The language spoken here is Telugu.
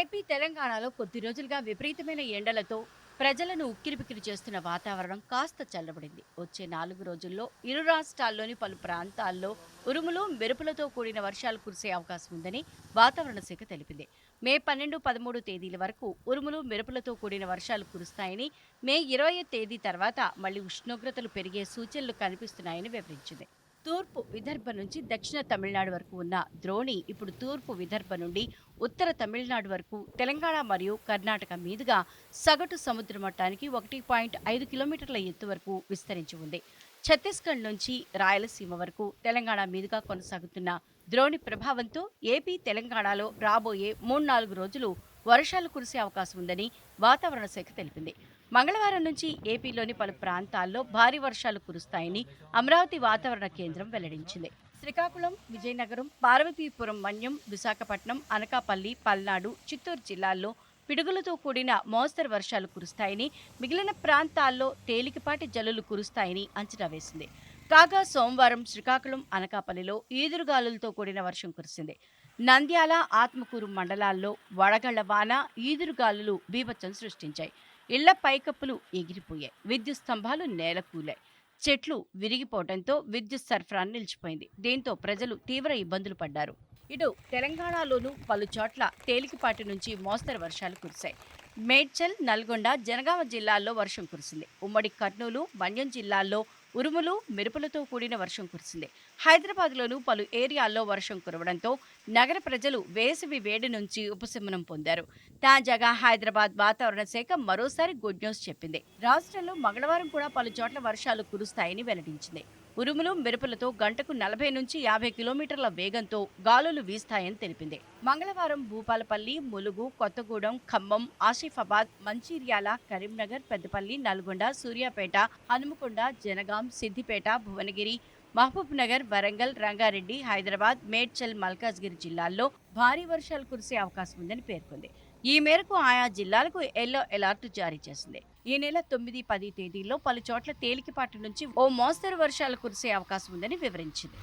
ఏపీ తెలంగాణలో కొద్ది రోజులుగా విపరీతమైన ఎండలతో ప్రజలను ఉక్కిరిబిక్కిరి చేస్తున్న వాతావరణం కాస్త చల్లబడింది. వచ్చే నాలుగు రోజుల్లో ఇరు రాష్ట్రాల్లోని పలు ప్రాంతాల్లో ఉరుములు మెరుపులతో కూడిన వర్షాలు కురిసే అవకాశం ఉందని వాతావరణ శాఖ తెలిపింది. మే పన్నెండు పదమూడు తేదీల వరకు ఉరుములు మెరుపులతో కూడిన వర్షాలు కురుస్తాయని మే ఇరవై తేదీ తర్వాత మళ్ళీ ఉష్ణోగ్రతలు పెరిగే సూచనలు కనిపిస్తున్నాయని వివరించింది. తూర్పు విదర్భ నుంచి దక్షిణ తమిళనాడు వరకు ఉన్న ద్రోణి ఇప్పుడు తూర్పు విదర్భ నుండి ఉత్తర తమిళనాడు వరకు తెలంగాణ మరియు కర్ణాటక మీదుగా సగటు సముద్ర మట్టానికి ఒకటి పాయింట్ ఐదు కిలోమీటర్ల ఎత్తు వరకు విస్తరించి ఉంది. ఛత్తీస్గఢ్ నుంచి రాయలసీమ వరకు తెలంగాణ మీదుగా కొనసాగుతున్న ద్రోణి ప్రభావంతో ఏపీ తెలంగాణలో రాబోయే మూడు నాలుగు రోజులు వర్షాలు కురిసే అవకాశం ఉందని వాతావరణ శాఖ తెలిపింది. మంగళవారం నుంచి ఏపీలోని పలు ప్రాంతాల్లో భారీ వర్షాలు కురుస్తాయని అమరావతి వాతావరణ కేంద్రం వెల్లడించింది. శ్రీకాకుళం విజయనగరం పార్వతీపురం మన్యం విశాఖపట్నం అనకాపల్లి పల్నాడు చిత్తూరు జిల్లాల్లో పిడుగులతో కూడిన మోస్తరు వర్షాలు కురుస్తాయని మిగిలిన ప్రాంతాల్లో తేలికపాటి జల్లులు కురుస్తాయని అంచనా వేసింది. కాగా సోమవారం శ్రీకాకుళం అనకాపల్లిలో ఈదురుగాలులతో కూడిన వర్షం కురిసింది. నంద్యాల ఆత్మకూరు మండలాల్లో వడగళ్ళ వాన ఈదురుగాలులు బీభత్సం సృష్టించాయి. ఇళ్ళ పైకప్పులు ఎగిరిపోయాయి. విద్యుత్ స్తంభాలు నేలకూలాయి. చెట్లు విరిగిపోవడంతో విద్యుత్ సరఫరా నిలిచిపోయింది. దీంతో ప్రజలు తీవ్ర ఇబ్బందులు పడ్డారు. ఇటు తెలంగాణలోనూ పలు చోట్ల తేలికపాటి నుంచి మోస్తరు వర్షాలు కురిశాయి. మేడ్చల్ నల్గొండ జనగామ జిల్లాల్లో వర్షం కురిసింది. ఉమ్మడి కర్నూలు మన్యం జిల్లాల్లో ఉరుములు మెరుపులతో కూడిన వర్షం కురిసింది. హైదరాబాద్లోనూ పలు ఏరియాల్లో వర్షం కురవడంతో నగర ప్రజలు వేసవి వేడి నుంచి ఉపశమనం పొందారు. తాజాగా హైదరాబాద్ వాతావరణ శాఖ మరోసారి గుడ్ న్యూస్ చెప్పింది. రాష్ట్రంలో మంగళవారం కూడా పలు చోట్ల వర్షాలు కురుస్తాయని వెల్లడించింది. ఉరుములు మెరుపులతో గంటకు నలభై నుంచి యాభై కిలోమీటర్ల వేగంతో గాలులు వీస్తాయని తెలిపింది. మంగళవారం భూపాలపల్లి ములుగు కొత్తగూడెం ఖమ్మం ఆసిఫాబాద్ మంచిర్యాల కరీంనగర్ పెద్దపల్లి నల్గొండ సూర్యాపేట హనుమకొండ జనగాం సిద్దిపేట భువనగిరి మహబూబ్ నగర్ వరంగల్ రంగారెడ్డి హైదరాబాద్ మేడ్చల్ మల్కాజ్గిరి జిల్లాల్లో భారీ వర్షాలు కురిసే అవకాశం ఉందని పేర్కొంది. ఈ మేరకు ఆయా జిల్లాలకు ఎల్లో అలర్ట్ జారీ చేసింది. ఈ నెల తొమ్మిది పది తేదీల్లో పలు చోట్ల తేలికపాటి నుంచి ఓ మోస్తరు వర్షాలు కురిసే అవకాశం ఉందని వివరించింది.